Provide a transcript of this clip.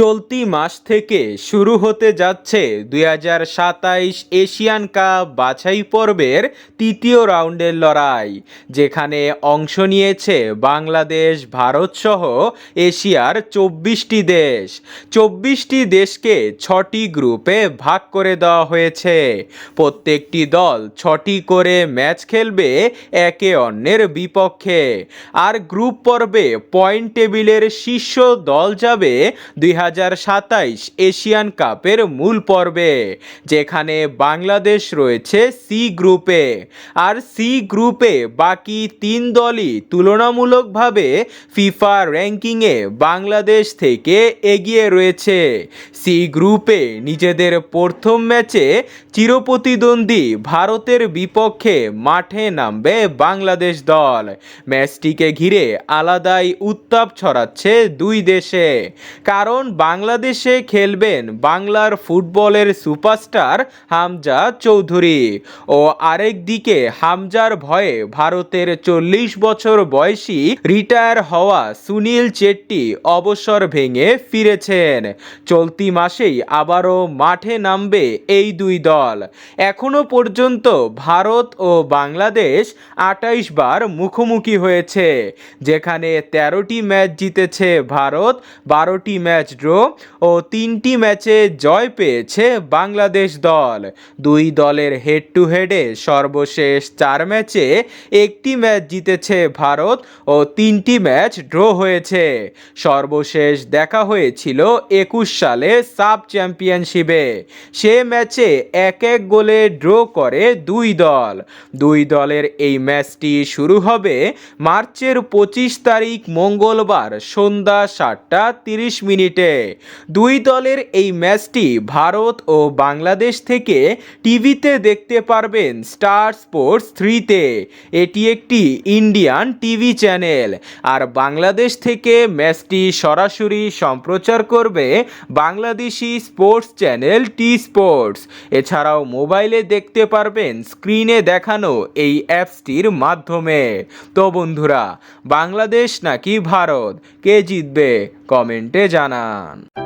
চলতি মাস থেকে শুরু হতে যাচ্ছে দুই হাজার সাতাইশ এশিয়ান কাপ বাছাই পর্বের তৃতীয় রাউন্ডের লড়াই, যেখানে অংশ নিয়েছে বাংলাদেশ, ভারত সহ এশিয়ার চব্বিশটি দেশ। চব্বিশটি দেশকে ছটি গ্রুপে ভাগ করে দেওয়া হয়েছে। প্রত্যেকটি দল ছটি করে ম্যাচ খেলবে একে অন্যের বিপক্ষে। আর গ্রুপ পর্বে পয়েন্ট টেবিলের শীর্ষ দল যাবে দুই হাজার হাজার সাতাইশ এশিয়ান কাপের মূল পর্বে, যেখানে বাংলাদেশ রয়েছে সি গ্রুপে আর সি গ্রুপে বাকি তিন দলই তুলনামূলকভাবে ফিফা র্যাঙ্কিংয়ে বাংলাদেশ থেকে এগিয়ে রয়েছে। সি গ্রুপে নিজেদের প্রথম ম্যাচে চিরপ্রতিদ্বন্দ্বী ভারতের বিপক্ষে মাঠে নামবে বাংলাদেশ দল। ম্যাচটিকে ঘিরে আলাদাই উত্তাপ ছড়াচ্ছে দুই দেশে। কারণ বাংলাদেশে খেলবেন বাংলার ফুটবলের সুপারস্টার হামজা চৌধুরী। ও আরেক দিকে হামজার ভয়ে ভারতের চল্লিশ বছর বয়সী রিটায়ার হওয়া সুনীল চেট্টি অবসর ভেঙে ফিরেছেন। চলতি মাসেই আবারও মাঠে নামবে এই দুই দল। এখনও পর্যন্ত ভারত ও বাংলাদেশ আটাইশ বার মুখোমুখি হয়েছে। যেখানে তেরোটি ম্যাচ জিতেছে ভারত, বারোটি ম্যাচ ড্র ও তিনটি ম্যাচে জয় পেয়েছে বাংলাদেশ দল। দুই দলের হেড টু হেডে সর্বশেষ চার ম্যাচে একটি ম্যাচ জিতেছে ভারত ও তিনটি ম্যাচ ড্র হয়েছে। সর্বশেষ দেখা হয়েছিল একুশ সালে সাব চ্যাম্পিয়নশিপে। সে ম্যাচে এক এক গোলে ড্র করে দুই দল। দুই দলের এই ম্যাচটি শুরু হবে মার্চের পঁচিশ তারিখ মঙ্গলবার সন্ধ্যা সাতটা তিরিশ মিনিটে। দুই দলের এই ম্যাচটি ভারত ও বাংলাদেশ থেকে টিভিতে দেখতে পারবেন স্টার স্পোর্টস থ্রিতে। এটি একটি ইন্ডিয়ান টিভি চ্যানেল। আর বাংলাদেশ থেকে ম্যাচটি সরাসরি সম্প্রচার করবে Bangladeshi sports channel T sports. এছাড়াও মোবাইলে দেখতে পারবেন স্ক্রিনে দেখানো এই অ্যাপসটির মাধ্যমে। তো বন্ধুরা, বাংলাদেশ নাকি ভারত? কে জিতবে? কমেন্টে গান